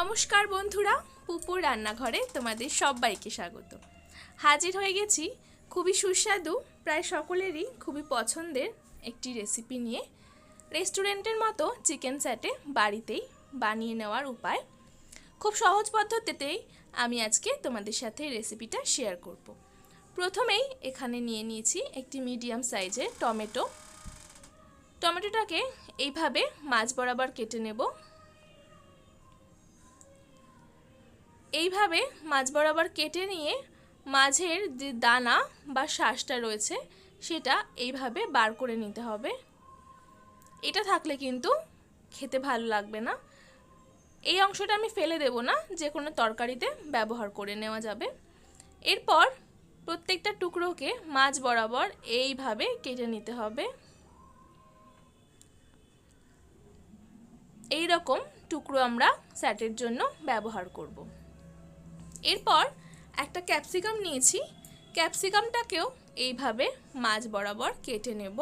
নমস্কার বন্ধুরা, পুপুর রান্নাঘরে তোমাদের সবাইকে স্বাগত। হাজির হয়ে গেছি খুবই সুস্বাদু, প্রায় সকলেরই খুবই পছন্দের একটি রেসিপি নিয়ে। রেস্টুরেন্টের মতো চিকেন স্যাটে বাড়িতেই বানিয়ে নেওয়ার উপায়। খুব সহজ পদ্ধতিতেই আমি আজকে তোমাদের সাথে রেসিপিটা শেয়ার করব। প্রথমেই এখানে নিয়ে নিয়েছি একটি মিডিয়াম সাইজের টমেটো। টমেটোটাকে এইভাবে মাছ বরাবর কেটে নেব। এইভাবে মাছ বরাবর কেটে নিয়ে মাঝের যে দানা বা শ্বাসটা রয়েছে, সেটা এইভাবে বার করে নিতে হবে। এটা থাকলে কিন্তু খেতে ভালো লাগবে না। এই অংশটা আমি ফেলে দেব না, যে কোনো তরকারিতে ব্যবহার করে নেওয়া যাবে। এরপর প্রত্যেকটা টুকরোকে মাছ বরাবর এইভাবে কেটে নিতে হবে। এই রকম টুকরো আমরা স্যাটের জন্য ব্যবহার করব। এরপর একটা ক্যাপসিকাম নিয়েছি। ক্যাপসিকামটাকেও এইভাবে মাছ বরাবর কেটে নেব।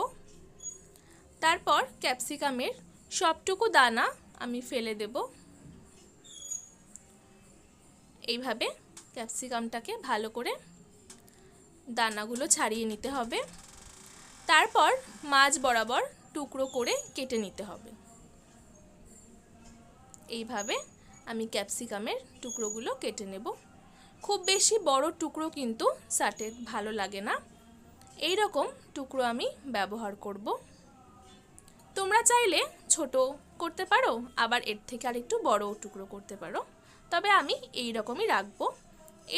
তারপর ক্যাপসিকামের সবটুকু দানা আমি ফেলে দেব। এইভাবে ক্যাপসিকামটাকে ভালো করে দানাগুলো ছাড়িয়ে নিতে হবে। তারপর মাছ বরাবর টুকরো করে কেটে নিতে হবে। এইভাবে আমি ক্যাপসিকামের টুকরোগুলো কেটে নেব। খুব বেশি বড় টুকরো কিন্তু সাটে ভালো লাগে না। এই রকম টুকরো আমি ব্যবহার করব। তোমরা চাইলে ছোট করতে পারো, আবার এর থেকে আরেকটু বড় টুকরো করতে পারো। তবে আমি এই রকমই রাখব।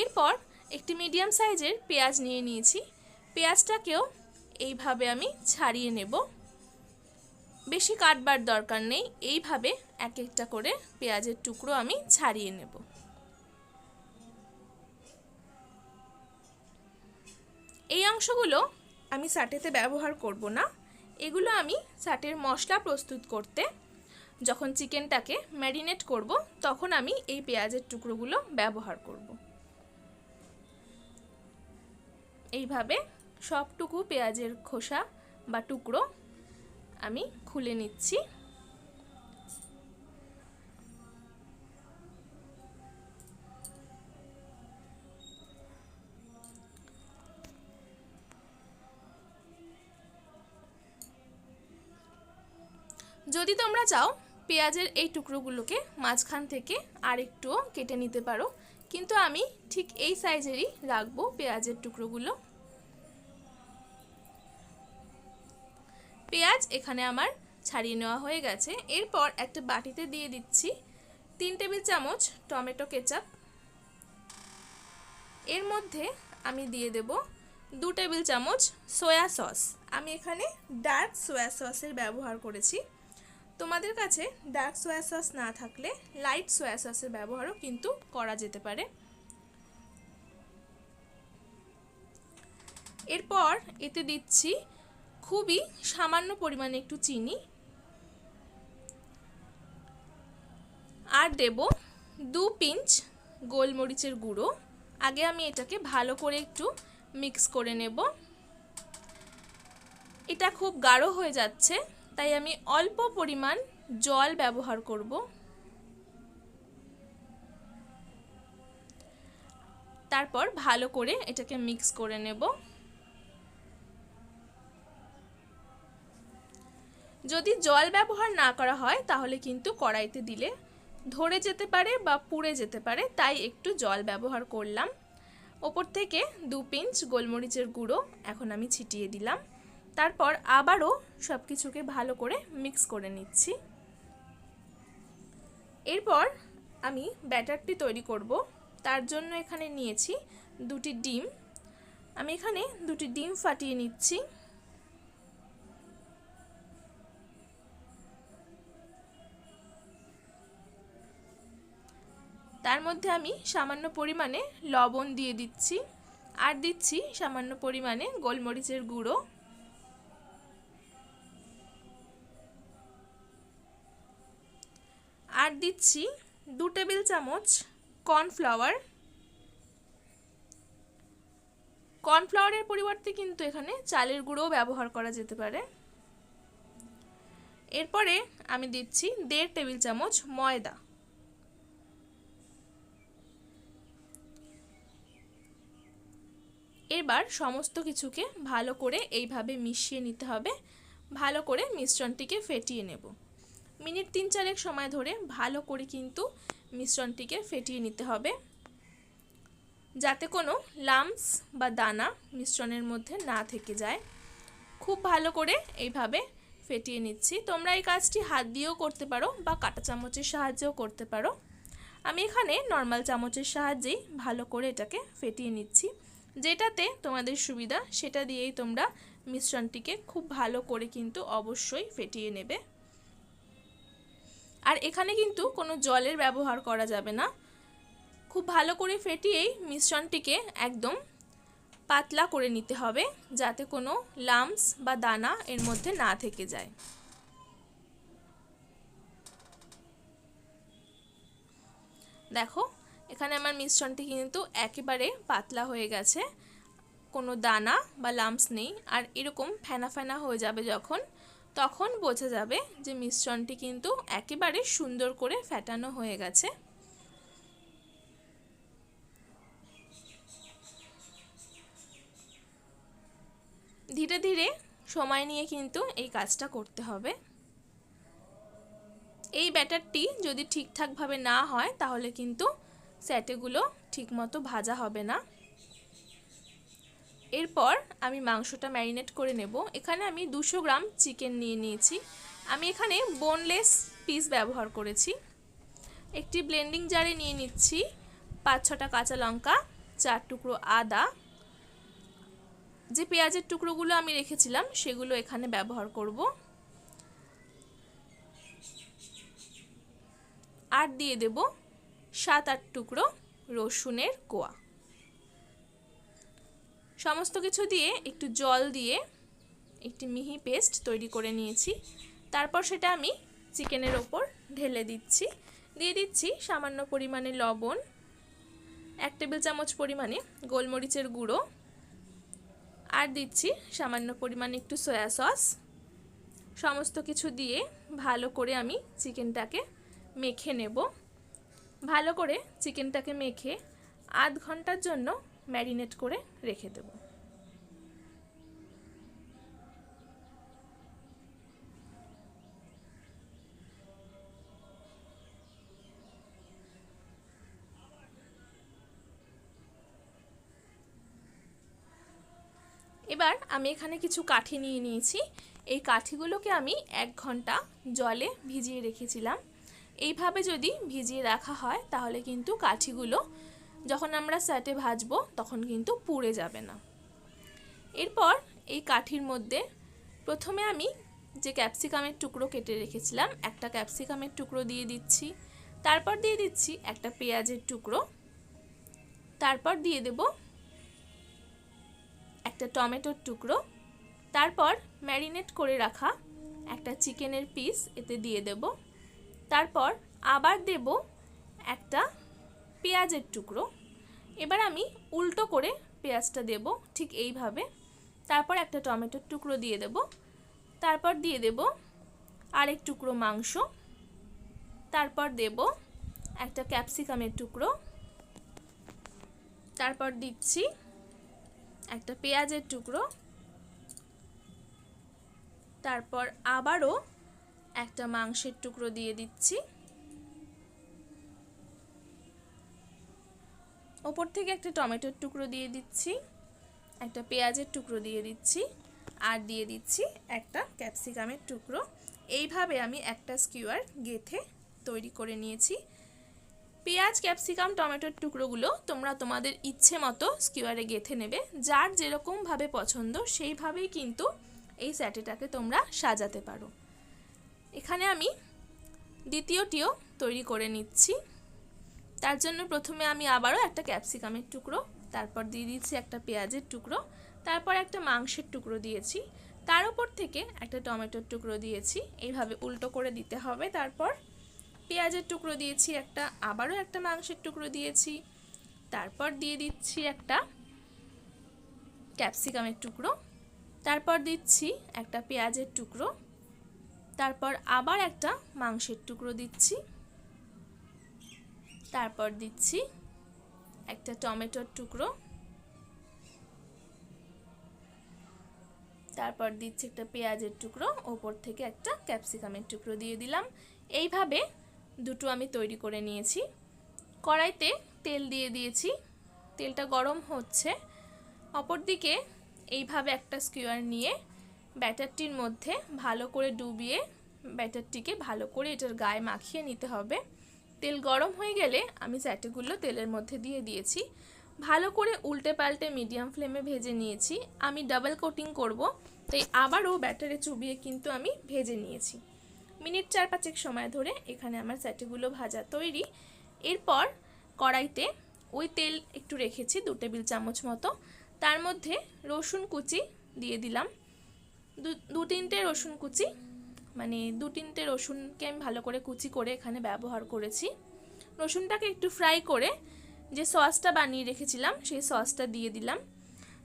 এরপর একটি মিডিয়াম সাইজের পেঁয়াজ নিয়ে নিয়েছি। পেঁয়াজটাকেও এইভাবে আমি ছাড়িয়ে নেব। বেশি কাটবার দরকার নেই। এইভাবে এক একটা করে পেঁয়াজের টুকরো আমি ছাড়িয়ে নেব। এই অংশগুলো আমি সাটেতে ব্যবহার করব না। এগুলো আমি সাটের মশলা প্রস্তুত করতে, যখন চিকেনটাকে ম্যারিনেট করব, তখন আমি এই পেঁয়াজের টুকরোগুলো ব্যবহার করব। এইভাবে সবটুকু পেঁয়াজের খোসা বা টুকরো আমি খুলে নিচ্ছি। চাও পেঁয়াজের এই টুকরোগুলোকে মাঝখান থেকে আর একটুও কেটে নিতে পারো। কিন্তু আমি ঠিক এই সাইজেরই রাখব পেঁয়াজের টুকরোগুলো। পেঁয়াজ এখানে আমার ছাড়িয়ে নেওয়া হয়ে গেছে। এরপর একটা বাটিতে দিয়ে দিচ্ছি তিন টেবিল চামচ টমেটো কেচাপ। এর মধ্যে আমি দিয়ে দেব দু টেবিল চামচ সয়া সস। আমি এখানে ডার্ক সয়া সসের ব্যবহার করেছি। তোমাদের কাছে ডার্ক সোয়া সস না থাকলে লাইট সোয়া সসের ব্যবহারও কিন্তু করা যেতে পারে। এরপর এতে দিচ্ছি খুবই সামান্য পরিমাণে একটু চিনি। আর দেব দু পিঞ্চ গোলমরিচের গুঁড়ো। আগে আমি এটাকে ভালো করে একটু মিক্স করে নেব। এটা খুব গাঢ় হয়ে যাচ্ছে। তাই আমি অল্প পরিমাণ জল ব্যবহার করব। তারপর ভালো করে এটাকে মিক্স করে নেব। যদি জল ব্যবহার না করা হয়, তাহলে কিন্তু কড়াইতে দিলে ধরে যেতে পারে বা পুড়ে যেতে পারে, তাই একটু জল ব্যবহার করলাম। ওপর থেকে দু পিঞ্চ গোলমরিচের গুঁড়ো এখন আমি ছিটিয়ে দিলাম। তারপর আবারও সব কিছুকে ভালো করে মিক্স করে নিচ্ছি। এরপর আমি ব্যাটারটি তৈরি করব। তার জন্য এখানে নিয়েছি দুটি ডিম। আমি এখানে দুটি ডিম ফাটিয়ে নিচ্ছি। তার মধ্যে আমি সামান্য পরিমাণে লবণ দিয়ে দিচ্ছি। আর দিচ্ছি সামান্য পরিমাণে গোলমরিচের গুঁড়ো। আর দিচ্ছি দু টেবিল চামচ কর্নফ্লাওয়ার। কর্নফ্লাওয়ারের পরিবর্তে কিন্তু এখানে চালের গুঁড়োও ব্যবহার করা যেতে পারে। এরপরে আমি দিচ্ছি দেড় টেবিল চামচ ময়দা। এবার সমস্ত কিছুকে ভালো করে এইভাবে মিশিয়ে নিতে হবে। ভালো করে মিশ্রণটিকে ফেটিয়ে নেব। মিনিট তিন চারেক সময় ধরে ভালো করে কিন্তু মিশ্রণটিকে ফেটিয়ে নিতে হবে। যাতে কোনো লামস বা দানা মিশ্রণের মধ্যে না থেকে যায়। খুব ভালো করে এইভাবে ফেটিয়ে নিচ্ছি। তোমরা এই কাজটি হাত দিয়েও করতে পারো বা কাঁটা চামচের সাহায্যেও করতে পারো। আমি এখানে নর্মাল চামচের সাহায্যেই ভালো করে এটাকে ফেটিয়ে নিচ্ছি। যেটাতে তোমাদের সুবিধা, সেটা দিয়েই তোমরা মিশ্রণটিকে খুব ভালো করে কিন্তু অবশ্যই ফেটিয়ে নেবে। আর এখানে কিন্তু কোনো জলের ব্যবহার করা যাবে না। খুব ভালো করে ফেটিয়েই মিশ্রণটিকে একদম পাতলা করে নিতে হবে, যাতে কোনো লামস বা দানা এর মধ্যে না থেকে যায়। দেখো, এখানে আমার মিশ্রণটি কিন্তু একেবারে পাতলা হয়ে গেছে, কোনো দানা বা লামস নেই, আর এরকম ফেনা ফেনা হয়ে যাবে যখন তখন বোঝা যাবে যে মিশ্রণটি কিন্তু একেবারে সুন্দর করে ফেটানো হয়ে গেছে। ধীরে ধীরে সময় নিয়ে কিন্তু এই কাজটা করতে হবে। এই ব্যাটারটি যদি ঠিকঠাকভাবে না হয়, তাহলে কিন্তু স্যাটেগুলো ঠিকমতো ভাজা হবে না। এরপর আমি মাংসটা ম্যারিনেট করে নেব। এখানে আমি দুশো গ্রাম চিকেন নিয়ে নিয়েছি। আমি এখানে বোনলেস পিস ব্যবহার করেছি। একটি ব্লেন্ডিং জারে নিয়ে নিচ্ছি। পাঁচ ছটা কাঁচা লঙ্কা, চার টুকরো আদা। যে পেঁয়াজের টুকরোগুলো আমি রেখেছিলাম, সেগুলো এখানে ব্যবহার করব। আর দিয়ে দেব সাত আট টুকরো রসুনের কোয়া। সমস্ত কিছু দিয়ে একটু জল দিয়ে একটি মিহি পেস্ট তৈরি করে নিয়েছি। তারপর সেটা আমি চিকেনের ওপর ঢেলে দিচ্ছি। দিয়ে দিচ্ছি সামান্য পরিমাণে লবণ, এক টেবিল চামচ পরিমাণে গোলমরিচের গুঁড়ো আর দিচ্ছি সামান্য পরিমাণে একটু সয়া সস। সমস্ত কিছু দিয়ে ভালো করে আমি চিকেনটাকে মেখে নেব। ভালো করে চিকেনটাকে মেখে আধ ঘণ্টার জন্য ম্যারিনেট করে রেখে দেব। এবার আমি এখানে কিছু কাঠি নিয়ে নিয়েছি। এই কাঠিগুলোকে আমি এক ঘণ্টা জলে ভিজিয়ে রেখেছিলাম। এইভাবে যদি ভিজিয়ে রাখা হয়, তাহলে কিন্তু কাঠিগুলো যখন আমরা স্যাটে ভাজবো, তখন কিন্তু পুড়ে যাবে না। এরপর এই কাঠির মধ্যে প্রথমে আমি যে ক্যাপসিকামের টুকরো কেটে রেখেছিলাম, একটা ক্যাপসিকামের টুকরো দিয়ে দিচ্ছি। তারপর দিয়ে দিচ্ছি একটা পেঁয়াজের টুকরো। তারপর দিয়ে দেব একটা টমেটোর টুকরো। তারপর ম্যারিনেট করে রাখা একটা চিকেনের পিস এতে দিয়ে দেব। তারপর আবার দেব একটা পেঁয়াজের টুকরো। এবার আমি উল্টো করে পেঁয়াজটা দেব ঠিক এইভাবে। তারপর একটা টমেটোর টুকরো দিয়ে দেব। তারপর দিয়ে দেব আরেক টুকরো মাংস। তারপর দেব একটা ক্যাপসিকামের টুকরো। তারপর দিচ্ছি একটা পেঁয়াজের টুকরো। তারপর আবারও একটা মাংসের টুকরো দিয়ে দিচ্ছি। ওপর থেকে একটা টমেটোর টুকরো দিয়ে দিচ্ছি, একটা পেঁয়াজের টুকরো দিয়ে দিচ্ছি, আর দিয়ে দিচ্ছি একটা ক্যাপসিকামের টুকরো। এইভাবে আমি একটা স্কিউয়ার গেথে তৈরি করে নিয়েছি। পেঁয়াজ, ক্যাপসিকাম, টমেটোর টুকরোগুলো তোমরা তোমাদের ইচ্ছে মতো স্কিউয়ারে গেথে নেবে। যার যেরকমভাবে পছন্দ সেইভাবেই কিন্তু এই স্যাটেটাকে তোমরা সাজাতে পারো। এখানে আমি দ্বিতীয়টিও তৈরি করে নিচ্ছি। তার জন্য প্রথমে আমি আবারও একটা ক্যাপসিকামের টুকরো, তারপর দিয়ে দিচ্ছি একটা পেঁয়াজের টুকরো, তারপর একটা মাংসের টুকরো দিয়েছি। তার উপর থেকে একটা টমেটোর টুকরো দিয়েছি। এইভাবে উল্টো করে দিতে হবে। তারপর পেঁয়াজের টুকরো দিয়েছি একটা, আবারও একটা মাংসের টুকরো দিয়েছি। তারপর দিয়ে দিচ্ছি একটা ক্যাপসিকামের টুকরো। তারপর দিচ্ছি একটা পেঁয়াজের টুকরো। তারপর আবার একটা মাংসের টুকরো দিচ্ছি। তারপর দিচ্ছি একটা টমেটোর টুকরো। তারপর দিচ্ছি একটা পেঁয়াজের টুকরো, ওপর থেকে একটা ক্যাপসিকামের টুকরো দিয়ে দিলাম। এইভাবে দুটো আমি তৈরি করে নিয়েছি। কড়াইতে তেল দিয়ে দিয়েছি। তেলটা গরম হচ্ছে। অপরদিকে এইভাবে একটা স্কিওয়ার নিয়ে ব্যাটারটির মধ্যে ভালো করে ডুবিয়ে ব্যাটারটিকে ভালো করে এটার গায়ে মাখিয়ে নিতে হবে। তেল গরম হয়ে গেলে আমি স্যাটেগুলো তেলের মধ্যে দিয়ে দিয়েছি। ভালো করে উল্টে পাল্টে মিডিয়াম ফ্লেমে ভেজে নিয়েছি। আমি ডাবল কোটিং করব। তাই আবারও ব্যাটারে চুবিয়ে কিন্তু আমি ভেজে নিয়েছি। মিনিট চার পাঁচেক সময় ধরে এখানে আমার স্যাটেগুলো ভাজা তৈরি। এরপর কড়াইতে ওই তেল একটু রেখেছি, দু টেবিল চামচ মতো। তার মধ্যে রসুন কুচি দিয়ে দিলাম। দু- তিনটে রসুন কুচি মানে দু তিনটে রসুনকে আমি ভালো করে কুচি করে এখানে ব্যবহার করেছি। রসুনটাকে একটু ফ্রাই করে যে সসটা বানিয়ে রেখেছিলাম, সেই সসটা দিয়ে দিলাম।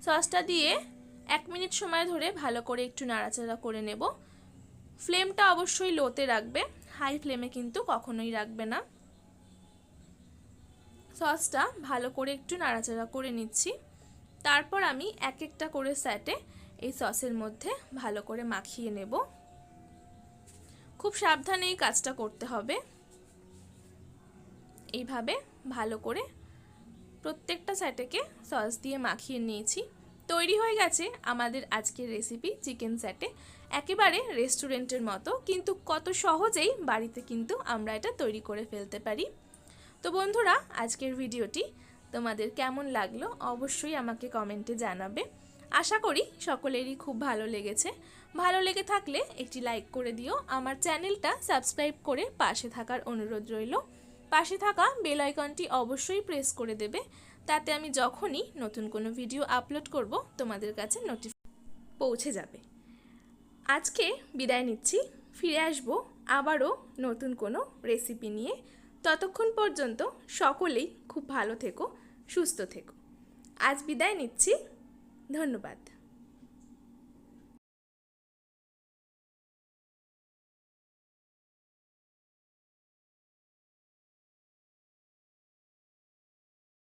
সসটা দিয়ে এক মিনিট সময় ধরে ভালো করে একটু নাড়াচাড়া করে নেব। ফ্লেমটা অবশ্যই লোতে রাখবে, হাই ফ্লেমে কিন্তু কখনোই রাখবে না। সসটা ভালো করে একটু নাড়াচাড়া করে নিচ্ছি। তারপর আমি এক একটা করে স্যাটে এই সসের মধ্যে ভালো করে মাখিয়ে নেব। খুব সাবধানে এই কাজটা করতে হবে। এইভাবে ভালো করে প্রত্যেকটা স্যাটেকে সস দিয়ে মাখিয়ে নিয়েছি। তৈরি হয়ে গেছে আমাদের আজকের রেসিপি চিকেন স্যাটে একেবারে রেস্টুরেন্টের মতো, কিন্তু কত সহজেই বাড়িতে কিন্তু আমরা এটা তৈরি করে ফেলতে পারি। তো বন্ধুরা, আজকের ভিডিওটি তোমাদের কেমন লাগল অবশ্যই আমাকে কমেন্টে জানাবে। আশা করি সকলেরই খুব ভালো লেগেছে। ভালো লেগে থাকলে একটি লাইক করে দিও। আমার চ্যানেলটা সাবস্ক্রাইব করে পাশে থাকার অনুরোধ রইল। পাশে থাকা বেল আইকনটি অবশ্যই প্রেস করে দেবে। তাতে আমি যখনই নতুন কোনো ভিডিও আপলোড করব, তোমাদের কাছে নোটিফ পৌঁছে যাবে। আজকে বিদায় নিচ্ছি। ফিরে আসব আবারও নতুন কোনো রেসিপি নিয়ে। ততক্ষণ পর্যন্ত সকলেই খুব ভালো থেকো, সুস্থ থেকো। আজ বিদায় নিচ্ছি। ধন্যবাদ।